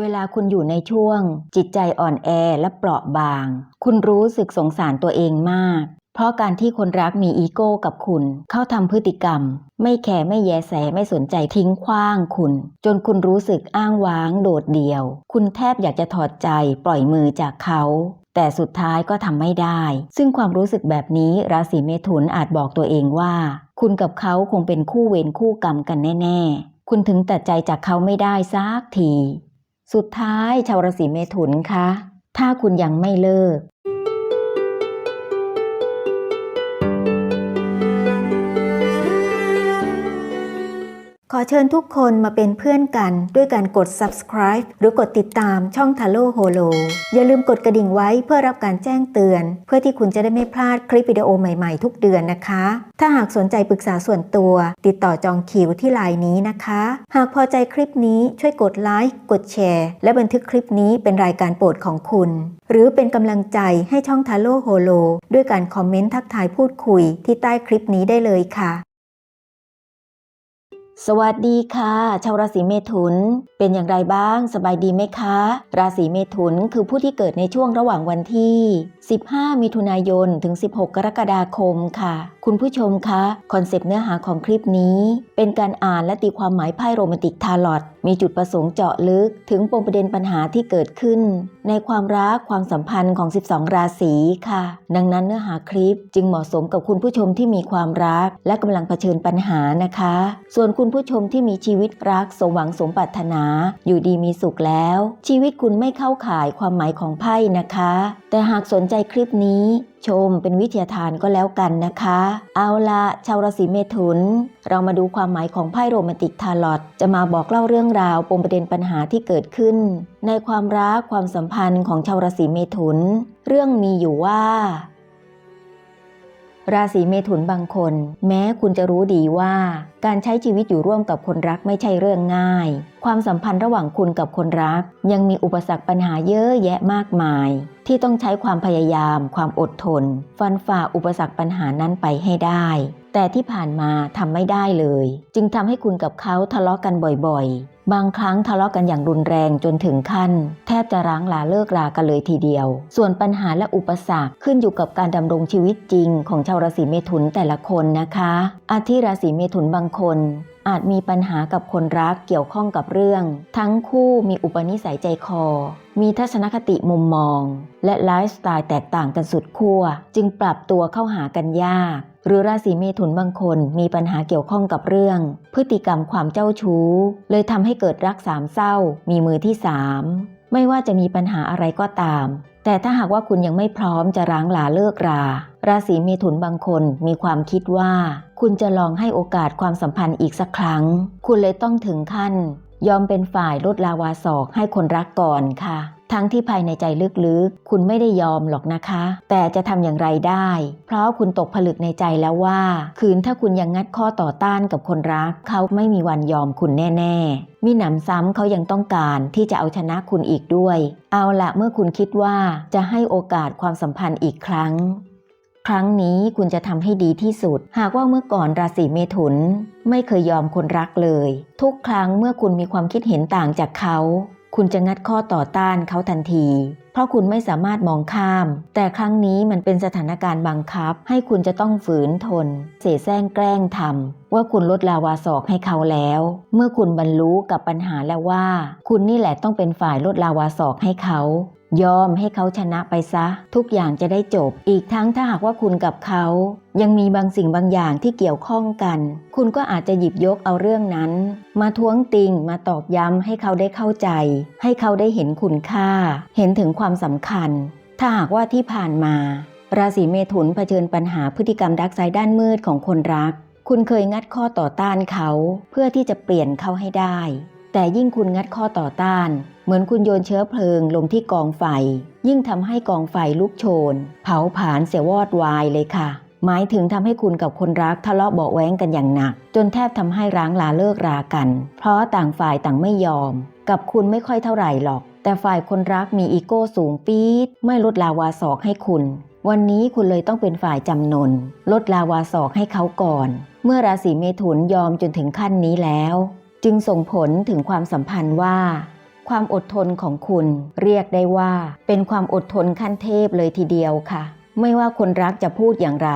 เวลาคุณอยู่ในช่วง จิตใจอ่อนแอและเปราะบาง คุณรู้สึกสงสารตัวเองมาก เพราะการที่คนรักมีอีโก้กับคุณ เข้าทำพฤติกรรม ไม่แคร์ไม่แยแสไม่สนใจทิ้งขว้างคุณ จนคุณรู้สึกอ้างว้างโดดเดี่ยว คุณแทบอยากจะถอดใจปล่อยมือจากเขาแต่สุดท้ายก็ทำไม่ได้ ซึ่งความรู้สึกแบบนี้ราศีเมถุนอาจบอกตัวเองว่า คุณกับเขาคงเป็นคู่เวรคู่กรรมกันแน่ ๆ คุณถึงตัดใจจากเขาไม่ได้สักที สุดท้ายชาวราศีเมถุนคะ ถ้าคุณยังไม่เลิก ขอเชิญทุกคนมาเป็นเพื่อนกันด้วยการกด subscribe หรือกดติดตามช่อง t a l o h o l o อย่าลืมกดกระดิ่งไว้เพื่อรับการแจ้งเตือน เพื่อที่คุณจะได้ไม่พลาดคลิปวิดีโอใหม่ๆทุกเดือนนะคะ ถ้าหากสนใจปรึกษาส่วนตัว ติดต่อจองคิวที่ไลน์นี้นะคะ หากพอใจคลิปนี้ช่วยกดไลค์กดแชร์ และบันทึกคลิปนี้เป็นรายการโปรดของคุณ หรือเป็นกำลังใจให้ช่อง t a l o h o l o ด้วยการคอมเมนต์ทักทายพูดคุยที่ใต้คลิปนี้ได้เลยค่ะ สวัสดีค่ะ ชาวราศีเมถุน เป็นอย่างไรบ้าง สบายดีไหมคะ ราศีเมถุนคือผู้ที่เกิดในช่วงระหว่างวันที่ 15 มิถุนายน ถึง 16 กรกฎาคมค่ะ คุณผู้ชมคะ คอนเซปต์เนื้อหาของคลิปนี้ เป็นการอ่านและตีความหมายไพ่โรแมนติกทาร์ลอตมีจุดประสงค์เจาะลึก ถึงปมประเด็นปัญหาที่เกิดขึ้น ในความรักความสัมพันธ์ของ 12 ราศีค่ะ ดังนั้นเนื้อหาคลิปจึงเหมาะสมกับคุณผู้ชมที่มีความรัก และกำลังเผชิญปัญหานะคะ ส่วนคุณผู้ชมที่มีชีวิตรักสมหวังสมปรารถนา อยู่ดีมีสุขแล้ว ชีวิตคุณไม่เข้าข่ายความหมายของไพ่นะคะ แต่หากสนใจคลิปนี้ชมเป็นวิทยาทานก็แล้วกันนะคะ เอาละชาวราศีเมถุน เรามาดูความหมายของไพ่โรแมนติกทาร์ลอตจะมาบอกเล่าเรื่องราวปมประเด็นปัญหาที่เกิดขึ้น ในความรักความสัมพันธ์ของชาวราศีเมถุน เรื่องมีอยู่ว่า ราศีเมถุนบางคน แม้คุณจะรู้ดีว่า การใช้ชีวิตอยู่ร่วมกับคนรักไม่ใช่เรื่องง่าย ความสัมพันธ์ระหว่างคุณกับคนรัก ยังมีอุปสรรคปัญหาเยอะแยะมากมาย ที่ต้องใช้ความพยายาม ความอดทน ฟันฝ่าอุปสรรคปัญหานั้นไปให้ได้ แต่ที่ผ่านมาทำไม่ได้เลย จึงทำให้คุณกับเขาทะเลาะกันบ่อยๆ บางครั้งทะเลาะกันอย่างรุนแรงจนถึงขั้น แทบจะร้างลาเลิกรากันเลยทีเดียว ส่วนปัญหาและอุปสรรคขึ้นอยู่กับการดำรงชีวิตจริง ของชาวราศีเมถุนแต่ละคนนะคะ อาทิราศีเมถุนบางคนอาจมีปัญหากับคนรักเกี่ยวข้องกับเรื่อง ทั้งคู่มีอุปนิสัยใจคอ มีทัศนคติมุมมอง และไลฟ์สไตล์แตกต่างกันสุดขั้วจึงปรับตัวเข้าหากันยาก หรือราศีเมถุนบางคนมีปัญหาเกี่ยวข้องกับเรื่อง พฤติกรรมความเจ้าชู้ เลยทำให้เกิดรักสามเศร้า มีมือที่สามไม่ว่าจะมีปัญหาอะไรก็ตาม แต่ถ้าหากว่าคุณยังไม่พร้อมจะร้างลาเลิกรา ราศีเมถุนบางคนมีความคิดว่า คุณจะลองให้โอกาสความสัมพันธ์อีกสักครั้ง คุณเลยต้องถึงขั้น ยอมเป็นฝ่ายลดลาวาศอกให้คนรักก่อนค่ะ ทั้งที่ภายในใจลึกๆ คุณไม่ได้ยอมหรอกนะคะ แต่จะทำอย่างไรได้ เพราะคุณตกผลึกในใจแล้วว่า คืนถ้าคุณยังงัดข้อต่อต้านกับคนรัก เขาไม่มีวันยอมคุณแน่ๆ มีหนำซ้ำเขายังต้องการที่จะเอาชนะคุณอีกด้วย เอาละเมื่อคุณคิดว่าจะให้โอกาสความสัมพันธ์อีกครั้งครั้งนี้คุณจะทำให้ดีที่สุด หากว่าเมื่อก่อนราศีเมถุน ไม่เคยยอมคนรักเลย ทุกครั้งเมื่อคุณมีความคิดเห็นต่างจากเขา คุณจะงัดข้อต่อต้านเขาทันที เพราะคุณไม่สามารถมองข้าม แต่ครั้งนี้มันเป็นสถานการณ์บังคับ ให้คุณจะต้องฝืนทน เสแสร้งแกล้งทำว่าคุณลดลาวาศอกให้เขาแล้ว เมื่อคุณบรรลุกับปัญหาแล้วว่า คุณนี่แหละต้องเป็นฝ่ายลดลาวาศอกให้เขา ยอมให้เขาชนะไปซะ ทุกอย่างจะได้จบ อีกทั้งถ้าหากว่าคุณกับเขา ยังมีบางสิ่งบางอย่างที่เกี่ยวข้องกัน คุณก็อาจจะหยิบยกเอาเรื่องนั้น มาท้วงติงมาตอกย้ำให้เขาได้เข้าใจ ให้เขาได้เห็นคุณค่า เห็นถึงความสำคัญ ถ้าหากว่าที่ผ่านมา ราศีเมถุนเผชิญปัญหาพฤติกรรมดักไซด้านมืดของคนรัก คุณเคยงัดข้อต่อต้านเขา เพื่อที่จะเปลี่ยนเขาให้ได้ แต่ยิ่งคุณงัดข้อต่อต้าน เหมือนคุณโยนเชื้อเพลิงลงที่กองไฟ ยิ่งทำให้กองไฟลุกโชน เผาผลาญเสียวอดวายเลยค่ะ หมายถึงทำให้คุณกับคนรักทะเลาะเบาะแว้งกันอย่างหนัก จนแทบทำให้ร้างลาเลิกรากัน เพราะต่างฝ่ายต่างไม่ยอม กับคุณไม่ค่อยเท่าไหร่หรอก แต่ฝ่ายคนรักมีอีโก้สูงปี๊ดไม่ลดลาวาศอกให้คุณวันนี้คุณเลยต้องเป็นฝ่ายจำนน ลดลาวาศอกให้เขาก่อน เมื่อราศีเมถุนยอมจนถึงขั้นนี้แล้ว จึงส่งผลถึงความสัมพันธ์ว่า ความอดทนของคุณเรียกได้ว่า เป็นความอดทนขั้นเทพเลยทีเดียวค่ะ ไม่ว่าคนรักจะพูดอย่างไร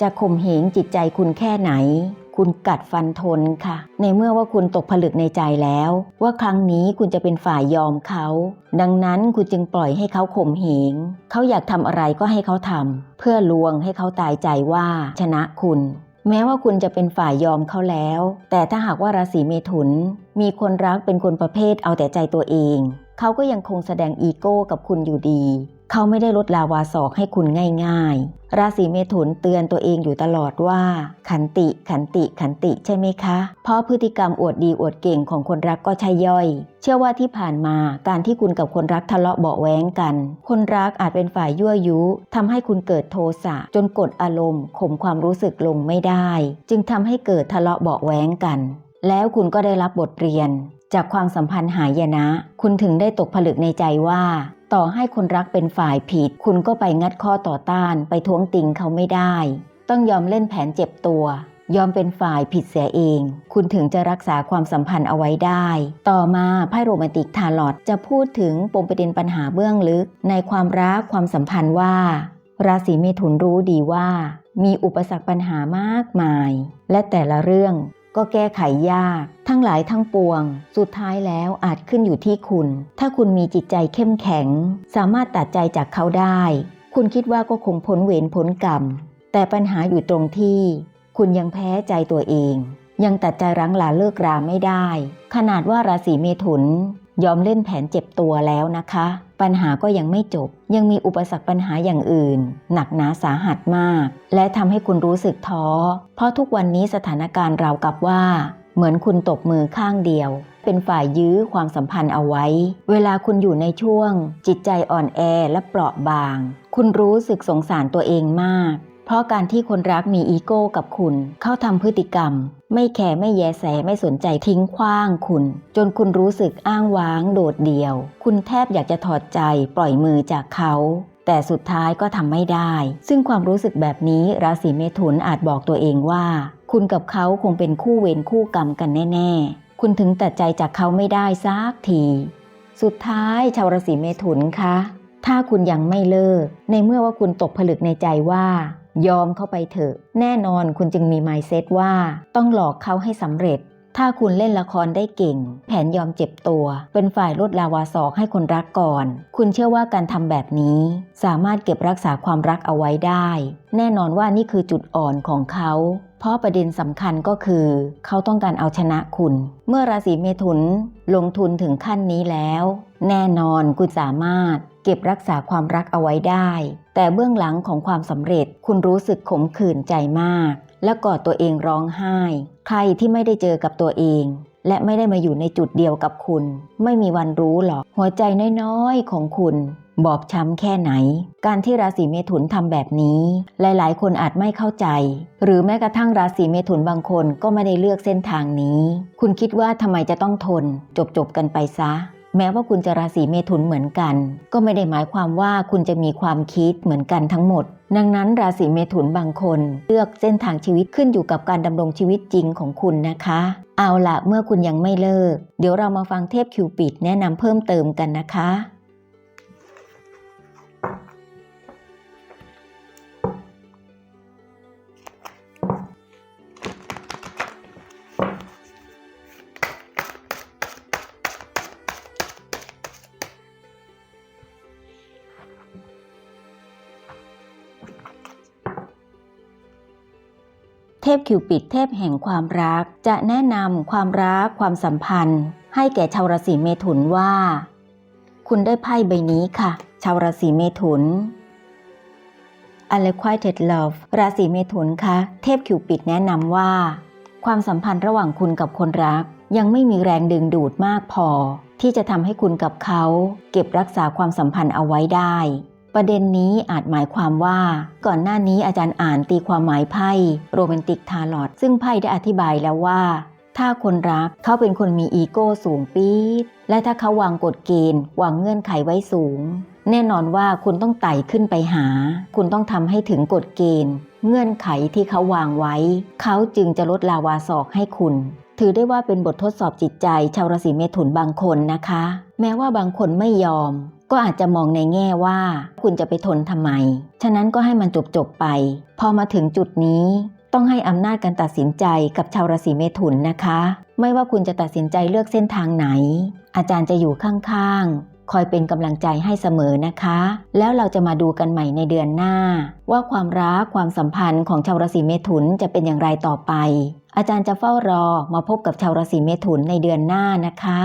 จะข่มเหงจิตใจคุณแค่ไหน คุณกัดฟันทนค่ะ ในเมื่อว่าคุณตกผลึกในใจแล้ว ว่าครั้งนี้คุณจะเป็นฝ่ายยอมเขา ดังนั้นคุณจึงปล่อยให้เขาข่มเหงเขาอยากทำอะไรก็ให้เขาทำเพื่อลวงให้เขาตายใจว่าชนะคุณ แม้ว่าคุณจะเป็นฝ่ายยอมเขาแล้ว แต่ถ้าหากว่าราศีเมถุน มีคนรักเป็นคนประเภทเอาแต่ใจตัวเอง เขาก็ยังคงแสดงอีโก้กับคุณอยู่ดี เขาไม่ได้ลดลาวาศอกให้คุณง่าย ๆ ราศีเมถุนเตือนตัวเองอยู่ตลอดว่า ขันติขันติขันติใช่ไหมคะ เพราะพฤติกรรมอวดดีอวดเก่งของคนรักก็ใช่ย่อย เชื่อว่าที่ผ่านมาการที่คุณกับคนรักทะเลาะเบาแว้งกัน คนรักอาจเป็นฝ่ายยั่วยุทำให้คุณเกิดโทสะจนกดอารมณ์ข่มความรู้สึกลงไม่ได้ จึงทำให้เกิดทะเลาะเบาแว้งกัน แล้วคุณก็ได้รับบทเรียน จากความสัมพันธ์หายนะ คุณถึงได้ตกผลึกในใจว่า ต่อให้คนรักเป็นฝ่ายผิด คุณก็ไปงัดข้อต่อต้านไปท้วงติงเขาไม่ได้ ต้องยอมเล่นแผนเจ็บตัวยอมเป็นฝ่ายผิดเสียเอง คุณถึงจะรักษาความสัมพันธ์เอาไว้ได้ ต่อมาไพ่โรแมนติกทาลอตจะพูดถึงปมประเด็นปัญหาเบื้องลึก ในความรักความสัมพันธ์ว่า ราศีเมถุนรู้ดีว่า มีอุปสรรคปัญหามากมาย และแต่ละเรื่อง ก็แก้ไขยาก ทั้งหลายทั้งปวง สุดท้ายแล้วอาจขึ้นอยู่ที่คุณ ถ้าคุณมีจิตใจเข้มแข็ง สามารถตัดใจจากเขาได้ คุณคิดว่าก็คงพ้นเวรพ้นกรรม แต่ปัญหาอยู่ตรงที่ คุณยังแพ้ใจตัวเอง ยังตัดใจรั้งลาเลิกราไม่ได้ ขนาดว่าราศีเมถุน ยอมเล่นแผนเจ็บตัวแล้วนะคะ ปัญหาก็ยังไม่จบ ยังมีอุปสรรคปัญหาอย่างอื่น หนักหนาสาหัสมาก และทำให้คุณรู้สึกท้อ เพราะทุกวันนี้สถานการณ์ราวกับว่า เหมือนคุณตกมือข้างเดียว เป็นฝ่ายยื้อความสัมพันธ์เอาไว้ เวลาคุณอยู่ในช่วง จิตใจอ่อนแอและเปราะบาง คุณรู้สึกสงสารตัวเองมาก เพราะการที่คนรักมีอีโก้กับคุณ เขาทำพฤติกรรม ไม่แคร์ไม่แยแสไม่สนใจทิ้งขว้างคุณ จนคุณรู้สึกอ้างว้างโดดเดี่ยว คุณแทบอยากจะถอดใจปล่อยมือจากเขา แต่สุดท้ายก็ทำไม่ได้ ซึ่งความรู้สึกแบบนี้ราศีเมถุนอาจบอกตัวเองว่า คุณกับเขาคงเป็นคู่เวรคู่กรรมกันแน่ ๆ คุณถึงตัดใจจากเขาไม่ได้สักที สุดท้ายชาวราศีเมถุนคะถ้าคุณยังไม่เลิก ในเมื่อว่าคุณตกผลึกในใจว่า ยอมเข้าไปเถอะ แน่นอนคุณจึงมีไมเซ็ตว่า ต้องหลอกเขาให้สำเร็จ ถ้าคุณเล่นละครได้เก่ง แผนยอมเจ็บตัว เป็นฝ่ายลดลาวาศอกให้คนรักก่อน คุณเชื่อว่าการทำแบบนี้ สามารถเก็บรักษาความรักเอาไว้ได้ แน่นอนว่านี่คือจุดอ่อนของเขาเพราะประเด็นสำคัญก็คือ เขาต้องการเอาชนะคุณ เมื่อราศีเมถุนลงทุนถึงขั้นนี้แล้ว แน่นอนคุณสามารถ เก็บรักษาความรักเอาไว้ได้ แต่เบื้องหลังของความสำเร็จคุณรู้สึกขมขื่นใจมาก และกอดตัวเองร้องไห้ ใครที่ไม่ได้เจอกับตัวเอง และไม่ได้มาอยู่ในจุดเดียวกับคุณ ไม่มีวันรู้หรอกหัวใจน้อยๆของคุณ บอบช้ำแค่ไหน การที่ราศีเมถุนทำแบบนี้ หลายๆ คนอาจไม่เข้าใจ หรือแม้กระทั่งราศีเมถุนบางคนก็ไม่ได้เลือกเส้นทางนี้ คุณคิดว่าทำไมจะต้องทน จบๆกันไปซะ แม้ว่าคุณจะราศีเมถุนเหมือนกัน ก็ไม่ได้หมายความว่าคุณจะมีความคิดเหมือนกันทั้งหมด ดังนั้นราศีเมถุนบางคน เลือกเส้นทางชีวิตขึ้นอยู่กับการดำรงชีวิตจริงของคุณนะคะ เอาละเมื่อคุณยังไม่เลิก เดี๋ยวเรามาฟังเทพคิวปิดแนะนำเพิ่มเติมกันนะคะ เทพคิวปิดเทพแห่งความรัก จะแนะนำความรักความสัมพันธ์ ให้แก่ชาวราศีเมถุนว่า คุณได้ไพ่ใบนี้ค่ะ ชาวราศีเมถุน Unrequited Love ราศีเมถุนคะเทพคิวปิดแนะนำว่า ความสัมพันธ์ระหว่างคุณกับคนรัก ยังไม่มีแรงดึงดูดมากพอ ที่จะทำให้คุณกับเขา เก็บรักษาความสัมพันธ์เอาไว้ได้ ประเด็นนี้อาจหมายความว่า ก่อนหน้านี้อาจารย์อ่านตีความหมายไพ่โรแมนติกทาร์ลอตซึ่งไพ่ได้อธิบายแล้วว่า ถ้าคนรักเขาเป็นคนมีอีโก้สูงปี๊ดและถ้าเขาวางกฎเกณฑ์ วางเงื่อนไขไว้สูง แน่นอนว่าคุณต้องไต่ขึ้นไปหา คุณต้องทำให้ถึงกฎเกณฑ์ เงื่อนไขที่เขาวางไว้ เขาจึงจะลดลาวาศอกให้คุณถือได้ว่าเป็นบททดสอบจิตใจชาวราศีเมถุนบางคนนะคะ แม้ว่าบางคนไม่ยอม ก็อาจจะมองในแง่ว่า คุณจะไปทนทำไม ฉะนั้นก็ให้มันจบจบไป พอมาถึงจุดนี้ ต้องให้อำนาจการตัดสินใจกับชาวราศีเมถุนนะคะ ไม่ว่าคุณจะตัดสินใจเลือกเส้นทางไหน อาจารย์จะอยู่ข้างๆ คอยเป็นกำลังใจให้เสมอนะคะ แล้วเราจะมาดูกันใหม่ในเดือนหน้า ว่าความรักความสัมพันธ์ของชาวราศีเมถุนจะเป็นอย่างไรต่อไป อาจารย์จะเฝ้ารอมาพบกับชาวราศีเมถุนในเดือนหน้านะคะ